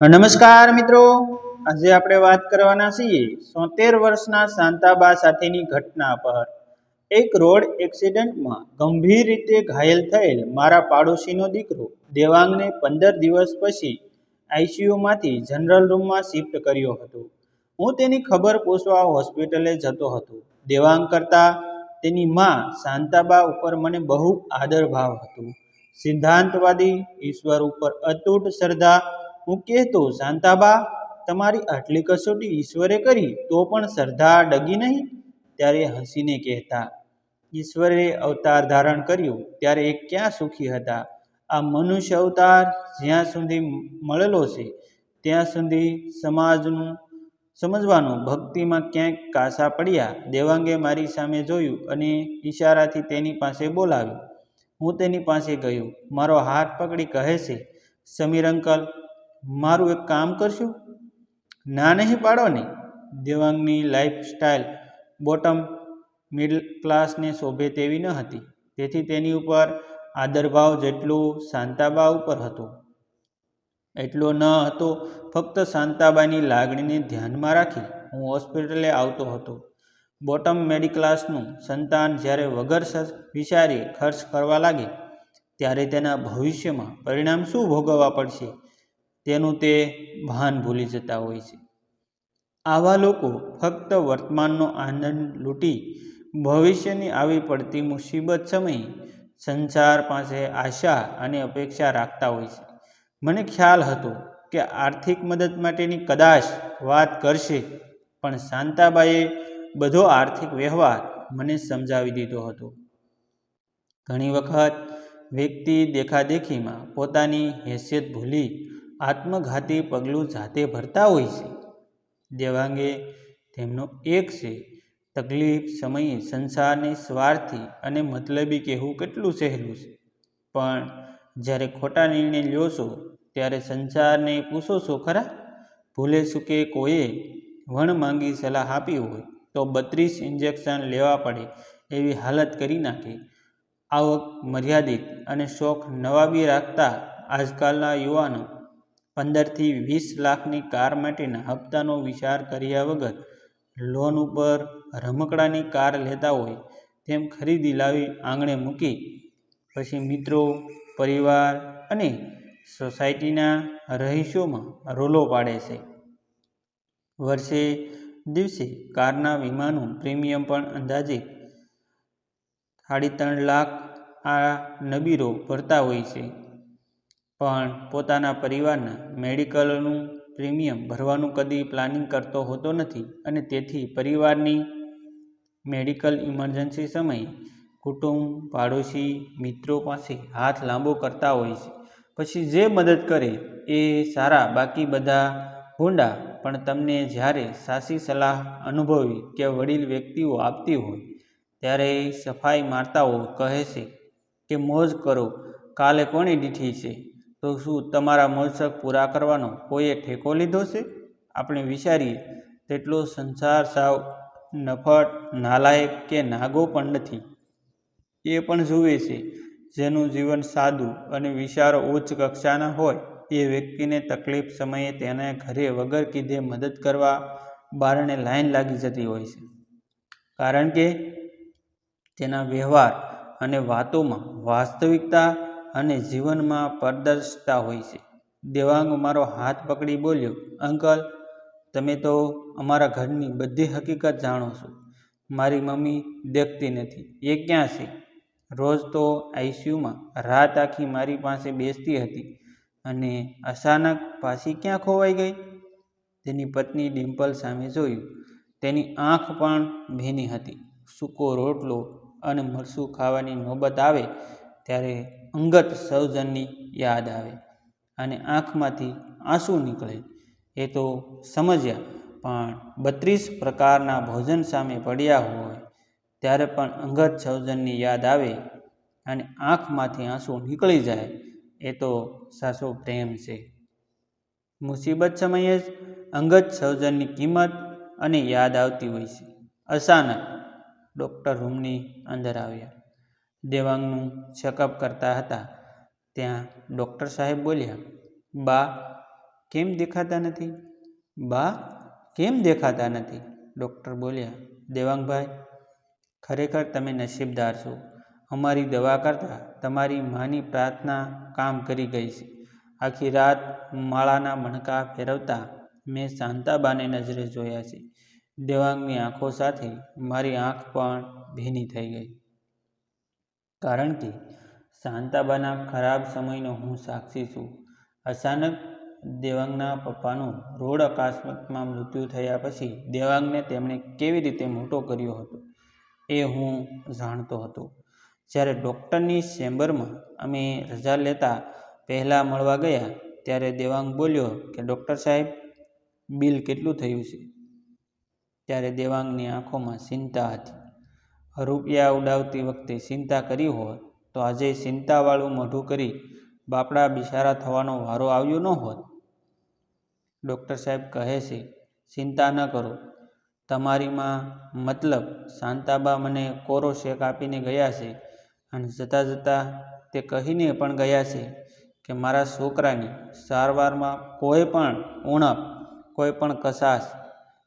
નમસ્કાર મિત્રો. આજે આપણે વાત કરવાના છીએ સોતેર વર્ષના શાંતાબા સાથેની ઘટના પર. એક રોડ એક્સિડન્ટમાં ગંભીર રીતે ઘાયલ થયેલ મારા પાડોશીનો દીકરો દેવાંગને પંદર દિવસ પછી આઈસીયુમાંથી જનરલ રૂમમાં શિફ્ટ કર્યો હતો. હું તેની ખબર પૂછવા હોસ્પિટલે જતો હતો. દેવાંગ કરતાં તેની માં શાંતાબા ઉપર મને બહુ આદર ભાવ હતો. સિદ્ધાંતવાદી, ઈશ્વર ઉપર અતૂટ શ્રદ્ધા હું કહેતો, શાંતાબા, તમારી આટલી કસોટી ઈશ્વરે કરી, તો પણ શ્રદ્ધા ડગી નહીં? ત્યારે હસીને કહેતા, ઈશ્વરે અવતાર ધારણ કર્યું, ત્યારે એ ક્યાં સુખી હતા? આ મનુષ્ય અવતાર જ્યાં સુધી મળેલો છે, ત્યાં સુધી સમાજનું, સમજવાનું, ભક્તિમાં ક્યાંક કાસા પડ્યા, દેવાંગે મારી સામે જોયું અને ઈશારાથી તેની પાસે બોલાવ્યું. હું તેની પાસે ગયો. મારો હાથ પકડી કહે છે, સમીર અંકલ મારું એક કામ કરશું? ના નહીં પાડોને? દેવાંગની લાઈફ સ્ટાઇલ બોટમ મિડલ ક્લાસને શોભે તેવી ન હતી. તેથી તેની ઉપર આદરભાવ જેટલો શાંતાબા ઉપર હતો. એટલો ન હતો, ફક્ત શાંતાબાની લાગણીને ધ્યાનમાં રાખી હું હોસ્પિટલે આવતો હતો. બોટમ મિડલ ક્લાસનું સંતાન જ્યારે વગર વિચારે ખર્ચ કરવા લાગે, ત્યારે તેના ભવિષ્યમાં પરિણામ શું ભોગવવા પડશે? તેનું તે ભાન ભૂલી જતા હોય છે. આવા લોકો ફક્ત વર્તમાનનો આનંદ લૂંટી ભવિષ્યની આવી પડતી મુસીબત સમયે સંસાર પાસે આશા અને અપેક્ષા રાખતા હોય છે. મને ખ્યાલ હતો કે આર્થિક મદદ માટેની કદાચ વાત કરશે, પણ શાંતાબાએ બધો આર્થિક વ્યવહાર મને સમજાવી દીધો હતો. ઘણી વખત વ્યક્તિ દેખાદેખીમાં પોતાની હેસિયત ભૂલી આત્મઘાતી પગલું જાતે ભરતા હોય છે. દેવાંગે તેમનો એક છે, તકલીફ સમયે સંસારને સ્વાર્થી અને મતલબી કહેવું કેટલું સહેલું છે. પણ જ્યારે ખોટા નિર્ણય લ્યો છો ત્યારે સંસારને પૂછો છો ખરા? ભૂલે ચૂકે કોઈએ વણ માંગી સલાહ આપી હોય, તો બત્રીસ ઇન્જેક્શન લેવા પડે એવી હાલત કરી નાખે. આવક મર્યાદિત અને શોખ નવાબી રાખતા આજકાલના યુવાનો પંદરથી વીસ લાખની કાર માટેના હપ્તાનો વિચાર કર્યા વગર લોન ઉપર રમકડાની કાર લેતા હોય તેમ ખરીદી લાવી આંગણે મૂકી. પછી મિત્રો, પરિવાર અને સોસાયટીના રહીશોમાં રોલો પાડે છે. વર્ષે દિવસે કારના વીમાનું પ્રીમિયમ પણ અંદાજે સાડી ત્રણ લાખ આ નબીરો ભરતા હોય છે. પણ પોતાના પરિવારના મેડિકલનું પ્રીમિયમ ભરવાનું કદી પ્લાનિંગ કરતો હોતો નથી અને તેથી પરિવારની મેડિકલ ઇમરજન્સી સમયે કુટુંબ, પાડોશી, મિત્રો પાસે હાથ લાંબો કરતા હોય છે. પછી જે મદદ કરે એ સારા બાકી બધા ભૂંડા પણ તમને જ્યારે સાચી સલાહ અનુભવી કે વડીલ વ્યક્તિઓ આપતી હોય, ત્યારે સફાઈ મારતાઓ કહે છે કે મોજ કરો, કાલે કોણે દીઠી છે? તો શું તમારા મોજશોખ પૂરા કરવાનો કોઈએ ઠેકો લીધો છે? આપણે વિચારીએ, તેટલો સંસાર સાવ નફટ, નાલાયક કે નાગો પણ નથી. એ પણ જુએ છે, જેનું જીવન સાદું અને વિચારો ઉચ્ચ કક્ષાના હોય, એ વ્યક્તિને તકલીફ સમયે તેને ઘરે વગર કીધે મદદ કરવા બારણે લાઈન લાગી જતી હોય છે. કારણ કે તેના વ્યવહાર અને વાતોમાં વાસ્તવિકતા અને જીવનમાં પારદર્શિતા હોય છે. દેવાંગ મારો હાથ પકડી બોલ્યો, અંકલ, તમે તો અમારા ઘરની બધી હકીકત જાણો છો. મારી મમ્મી દેખતી નથી. એ ક્યાં છે? રોજ તો આઈસીયુમાં રાત આખી મારી પાસે બેસતી હતી અને અચાનક પાછી ક્યાં ખોવાઈ ગઈ? તેની પત્ની ડિમ્પલ સામે જોયું. તેની આંખ પણ ભીની હતી. સૂકો રોટલો અને મરસું ખાવાની નોબત આવે ત્યારે અંગત સૌજનની યાદ આવે અને આંખમાંથી આંસુ નીકળે. એ તો સમજ્યા, પણ બત્રીસ પ્રકારના ભોજન સામે પડ્યા હોય ત્યારે પણ અંગત સૌજનની યાદ આવે અને આંખમાંથી આંસુ નીકળી જાય. એ તો સાચો પ્રેમ છે. મુસીબત સમયે જ અંગત સૌજનની કિંમત અને યાદ આવતી હોય છે. અચાનક ડૉક્ટર રૂમની અંદર આવ્યા. દેવાંગનું ચેકઅપ કરતા હતા. ત્યાં ડૉક્ટર સાહેબ બોલ્યા, બા, કેમ દેખાતા નથી? બા, કેમ દેખાતા નથી? ડૉક્ટર બોલ્યા, દેવાંગભાઈ, ખરેખર તમે નસીબદાર છો. અમારી દવા કરતાં તમારી માની પ્રાર્થના કામ કરી ગઈ છે. આખી રાત માળાના મણકા ફેરવતા મેં શાંતાબાને નજરે જોયા છે. દેવાંગની આંખો સાથે મારી આંખ પણ ભીની થઈ ગઈ. કારણ કે શાંતાબાના ખરાબ સમયનો હું સાક્ષી છું. અચાનક દેવાંગના પપ્પાનું રોડ અકસ્માતમાં મૃત્યુ થયા પછી દેવાંગને તેમણે કેવી રીતે મોટો કર્યો હતો એ હું જાણતો હતો. જ્યારે ડૉક્ટરની ચેમ્બરમાં અમે રજા લેતા પહેલાં મળવા ગયા ત્યારે દેવાંગ બોલ્યો કે, ડૉક્ટર સાહેબ, બિલ કેટલું થયું છે? ત્યારે દેવાંગની આંખોમાં ચિંતા હતી. રૂપિયા ઉડાવતી વખતે ચિંતા કરી હોત, તો આજે ચિંતાવાળું મોઢું કરી બાપડા બિશારા થવાનો વારો આવ્યો ન હોત. ડૉક્ટર સાહેબ કહે છે, ચિંતા ન કરો. તમારીમાં મતલબ શાંતાબા મને કોરો શેક આપીને ગયા છે અને જતાં જતાં તે કહીને પણ ગયા છે કે મારા છોકરાની સારવારમાં કોઈ પણ ઉણપ, કોઈ પણ કશાશ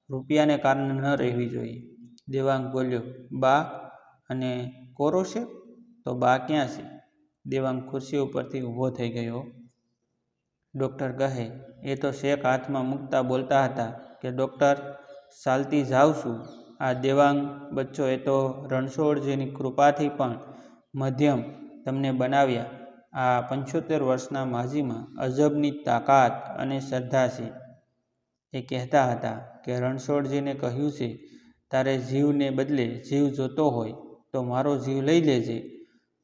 રૂપિયાને કારણે ન રહેવી જોઈએ. દેવાંગ બોલ્યો, બા અને કોરો છે? તો બા ક્યાં છે? દેવાંગ ખુરશી ઉપરથી ઊભો થઈ ગયો. ડૉક્ટર કહે, એ તો શેક હાથમાં મૂકતા બોલતા હતા કે, ડૉક્ટર, ચાલતી જાઉં છું. આ દેવાંગ બચ્ચો એ તો રણછોડજીની કૃપાથી પણ મધ્યમ તમને બનાવ્યા. આ પંચોતેર વર્ષના માજીમાં અજબની તાકાત અને શ્રદ્ધા છે. એ કહેતા હતા કે, રણછોડજીને કહ્યું છે તારે જીવને બદલે જીવ જોતો હોય તો મારો જીવ લઈ લેજે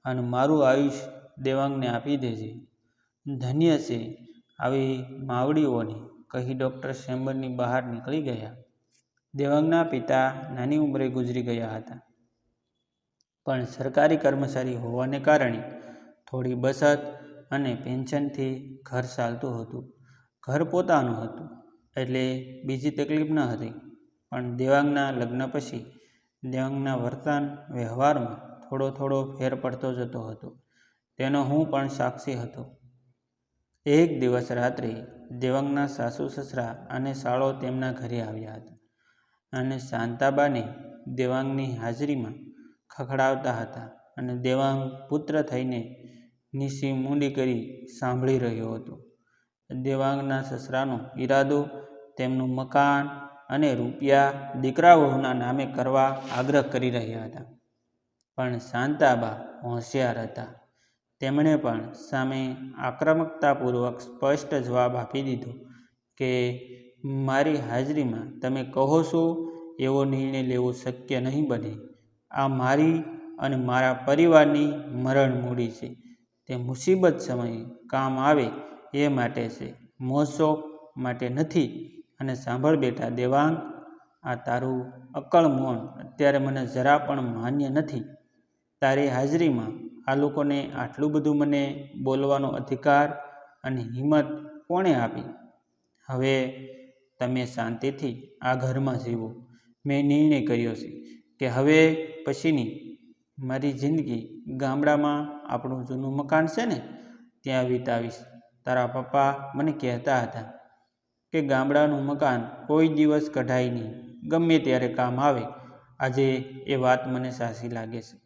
અને મારું આયુષ્ય દેવાંગને આપી દેજે. ધન્ય છે આવી માવડીઓને, કહી ડૉક્ટર ચેમ્બરની બહાર નીકળી ગયા. દેવાંગના પિતા નાની ઉંમરે ગુજરી ગયા હતા. પણ સરકારી કર્મચારી હોવાને કારણે થોડી બચત અને પેન્શનથી ઘર ચાલતું હતું. ઘર પોતાનું હતું, એટલે બીજી તકલીફ ન હતી. પણ દેવાંગના લગ્ન પછી દેવાંગના વર્તન વ્યવહારમાં થોડો થોડો ફેર પડતો જતો હતો. તેનો હું પણ સાક્ષી હતો. એક દિવસ રાત્રે દેવાંગના સાસુ સસરા અને સાળો તેમના ઘરે આવ્યા હતા અને શાંતાબાને દેવાંગની હાજરીમાં ખખડાવતા હતા અને દેવાંગ પુત્ર થઈને નિશી મૂંડી કરી સાંભળી રહ્યો હતો. દેવાંગના સસરાનો ઈરાદો તેમનું મકાન અને રૂપિયા દીકરા વહુના નામે કરવા આગ્રહ કરી રહ્યા હતા. પણ શાંતાબા હોશિયાર હતા. તેમણે પણ સામે આક્રમકતાપૂર્વક સ્પષ્ટ જવાબ આપી દીધો કે, મારી હાજરીમાં તમે કહો છો, એવો નિર્ણય લેવો શક્ય નહીં બને. આ મારી અને મારા પરિવારની મરણ મૂડી છે. તે મુસીબત સમયે કામ આવે એ માટે છે. મોજશોખ માટે નથી. અને સાંભળ બેટા દેવાંગ, આ તારું અકળ મૌન અત્યારે મને જરા પણ માન્ય નથી. તારી હાજરીમાં આ લોકોને આટલું બધું મને બોલવાનો અધિકાર અને હિંમત કોણે આપી? હવે તમે શાંતિથી આ ઘરમાં જીવો. મેં નિર્ણય કર્યો છે કે હવે પછીની મારી જિંદગી ગામડામાં આપણું જૂનું મકાન છે ને, ત્યાં વિતાવીશ. તારા પપ્પા મને કહેતા હતા કે ગામડાનું મકાન કોઈ દિવસ કઢાય નહીં. ગમે ત્યારે કામ આવે, આજે એ વાત મને સાચી લાગે છે.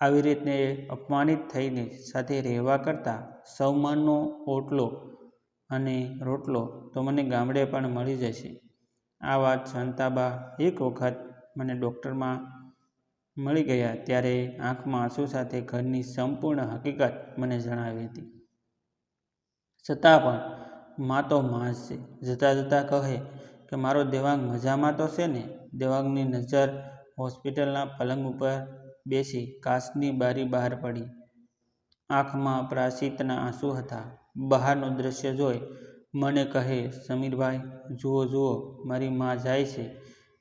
આવી રીતને અપમાનિત થઈને સાથે રહેવા કરતાં સૌમાનનો ઓટલો અને રોટલો તો મને ગામડે પણ મળી જશે. આ વાત શાંતાબા એક વખત મને ડૉક્ટરમાં મળી ગયા ત્યારે આંખમાં આંસુ સાથે ઘરની સંપૂર્ણ હકીકત મને જણાવી હતી. છતાં પણ મા તો માં છે. જતાં જતાં કહે કે, મારો દેવાંગ મજામાં તો છે ને? દેવાંગની નજર હોસ્પિટલના પલંગ ઉપર બેસી કાચની બારી બહાર પડી. આંખમાં પ્રાસિતના આંસુ હતા. બહારનું દ્રશ્ય જોઈ મને કહે, સમીરભાઈ, જુઓ જુઓ, મારી મા જાય છે.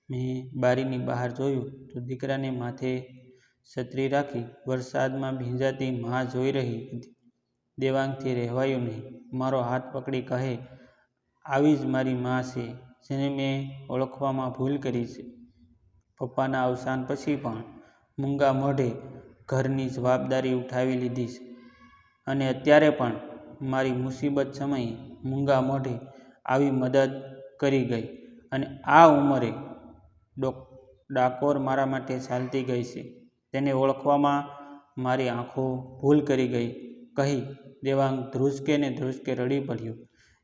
મેં બારીની બહાર જોયું તો દીકરાને માથે છત્રી રાખી વરસાદમાં ભીંજાતી મા જોઈ રહી હતી. દેવાંગથી રહેવાયું નહીં. મારો હાથ પકડી કહે, આવી જ મારી મા છે, જેને મેં ઓળખવામાં ભૂલ કરી છે. પપ્પાના અવસાન પછી પણ મૂંગા મોઢે ઘરની જવાબદારી ઉઠાવી લીધી છે. અને અત્યારે પણ મારી મુસીબત સમયે મૂંગા મોઢે આવી મદદ કરી ગઈ અને આ ઉંમરે ડોક, ડાકોર મારા માટે ચાલતી ગઈ છે. તેને ઓળખવામાં મારી આંખો ભૂલ કરી ગઈ. કહી દેવાંગ ધ્રુસકે ને ધ્રુસકે રડી પડ્યો.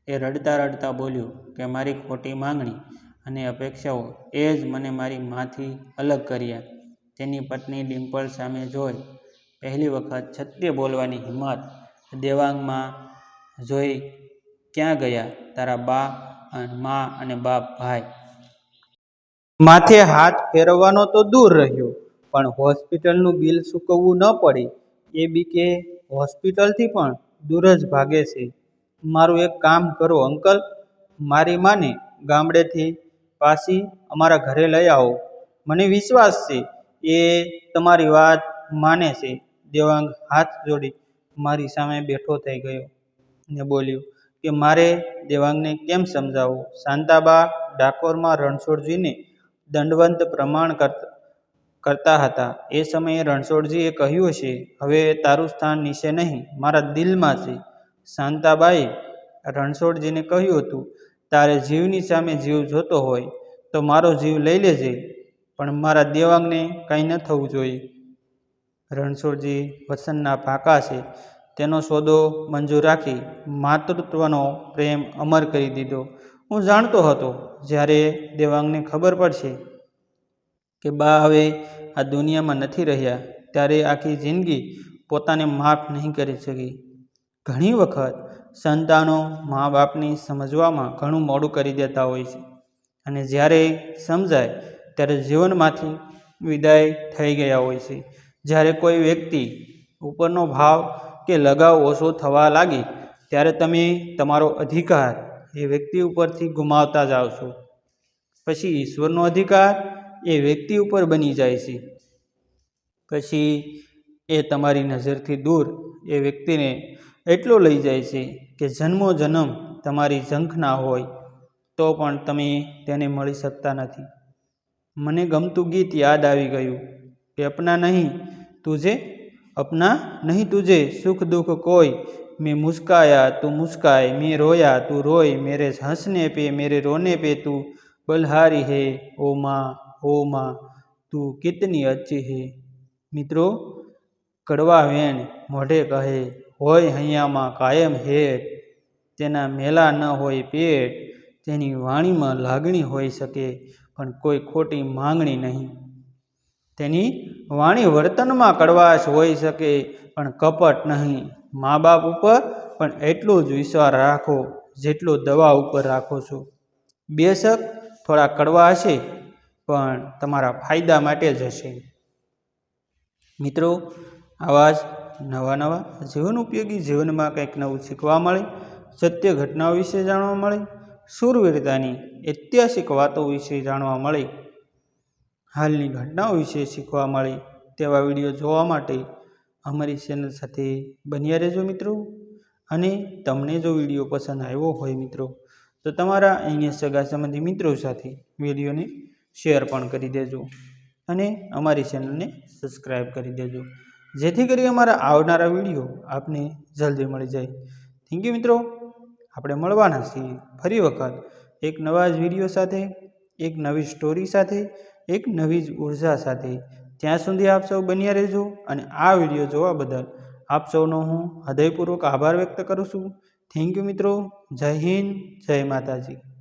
એ રડતા રડતા બોલ્યો કે મારી ખોટી માંગણી અને અપેક્ષાઓ એ જ મને મારી માથી અલગ કર્યા. તેની પત્ની ડિમ્પલ સામે જોઈ. પહેલી વખત છત્ય બોલવાની હિંમત દેવાંગમાં જોઈ ક્યાં ગયા? તારા બા મા અને બાપ ભાઈ. માથે હાથ ફેરવવાનો તો દૂર રહ્યો, પણ હોસ્પિટલનું બિલ ચૂકવવું ન પડે. એ બીકે હોસ્પિટલથી પણ દૂર જ ભાગે છે. મારું એક કામ કરો, અંકલ. મારી માને ગામડેથી પાછી અમારા ઘરે લઈ આવો. મને વિશ્વાસ છે એ તમારી વાત માને છે. દેવાંગ હાથ જોડી મારી સામે બેઠો થઈ ગયો ને બોલ્યું કે મારે દેવાંગને કેમ સમજાવવું? શાંતાબા ડાકોરમાં રણછોડજીને દંડવંત પ્રમાણ કરતા કરતા હતા. એ સમયે રણછોડજીએ કહ્યું છે હવે તારું સ્થાન નીચે નહીં, મારા દિલમાં છે. શાંતાબાએ રણછોડજીને કહ્યું હતું, તારે જીવની સામે જીવ જોતો હોય, તો મારો જીવ લઈ લેજે, પણ મારા દેવાંગને કંઈ ન થવું જોઈએ. રણછોડજી વસનના ભાકા છે. તેનો સોદો મંજૂર રાખી માતૃત્વનો પ્રેમ અમર કરી દીધો. હું જાણતો હતો, જ્યારે દેવાંગને ખબર પડશે કે બા હવે આ દુનિયામાં નથી રહ્યા, ત્યારે આખી જિંદગી પોતાને માફ નહીં કરી શકી. ઘણી વખત સંતાનો મા બાપની સમજવામાં ઘણું મોડું કરી દેતા હોય છે અને જ્યારે સમજાય, ત્યારે જીવનમાંથી વિદાય થઈ ગયા હોય છે. જ્યારે કોઈ વ્યક્તિ ઉપરનો ભાવ કે લગાવ ઓછો થવા લાગે, ત્યારે તમે તમારો અધિકાર એ વ્યક્તિ ઉપરથી ગુમાવતા જાઓ છો. પછી ઈશ્વરનો અધિકાર એ વ્યક્તિ ઉપર બની જાય છે. પછી એ તમારી નજરથી દૂર એ વ્યક્તિને એટલો લઈ જાય છે કે જન્મો જન્મ તમારી ઝંખના હોય તો પણ તમે તેને મળી શકતા નથી. મને ગમતું ગીત યાદ આવી ગયું કે અપના નહીં તુજે, અપના નહીં તુજે સુખ દુઃખ કોઈ, મેં મુસ્કાયા તું મુસ્કાય, મેં રોયા તું રોય, મેરે હસને પે, મેરે રોને પે તું બલહારી હે ઓ માં. माँ તું કિતની અચ્છી હે? મિત્રો, કડવા વેણ મોઢે કહે, હોય હૈયામાં કાયમ હેત તેના મેલા ન હોય પેટ, તેની વાણીમાં લાગણી હોઈ શકે, પણ કોઈ ખોટી માંગણી નહીં. તેની વાણી વર્તનમાં કડવાશ હોઈ શકે, પણ કપટ નહીં. મા બાપ ઉપર પણ એટલો જ વિશ્વાસ રાખો, જેટલો દવા ઉપર રાખો છો. બેશક થોડા કડવા હશે. પણ તમારા ફાયદા માટે જ હશે. મિત્રો, આવા જ નવા નવા જીવન ઉપયોગી જીવનમાં કંઈક નવું શીખવા મળે, સત્ય ઘટનાઓ વિશે જાણવા મળે શૂરવીરતાની ઐતિહાસિક વાતો વિશે જાણવા મળે, હાલની ઘટનાઓ વિશે શીખવા મળે તેવા વીડિયો જોવા માટે અમારી ચેનલ સાથે બન્યા રહેજો મિત્રો. અને તમને જો વીડિયો પસંદ આવ્યો હોય મિત્રો, તો તમારા અહીંયા સગા સંબંધી મિત્રો સાથે વિડીયોને શેર પણ કરી દેજો અને અમારી ચેનલને સબસ્ક્રાઈબ કરી દેજો. જેથી કરી અમારા આવનારા વીડિયો આપને જલ્દી મળી જાય. થેન્ક યુ મિત્રો. આપણે મળવાના છીએ ફરી વખત એક નવા જ વીડિયો સાથે, એક નવી સ્ટોરી સાથે, એક નવી જ ઊર્જા સાથે. ત્યાં સુધી આપ સૌ બન્યા રહેજો અને આ વીડિયો જોવા બદલ આપ સૌનો હું હૃદયપૂર્વક આભાર વ્યક્ત કરું છું. થેન્ક યુ મિત્રો. જય હિન્દ, જય માતાજી.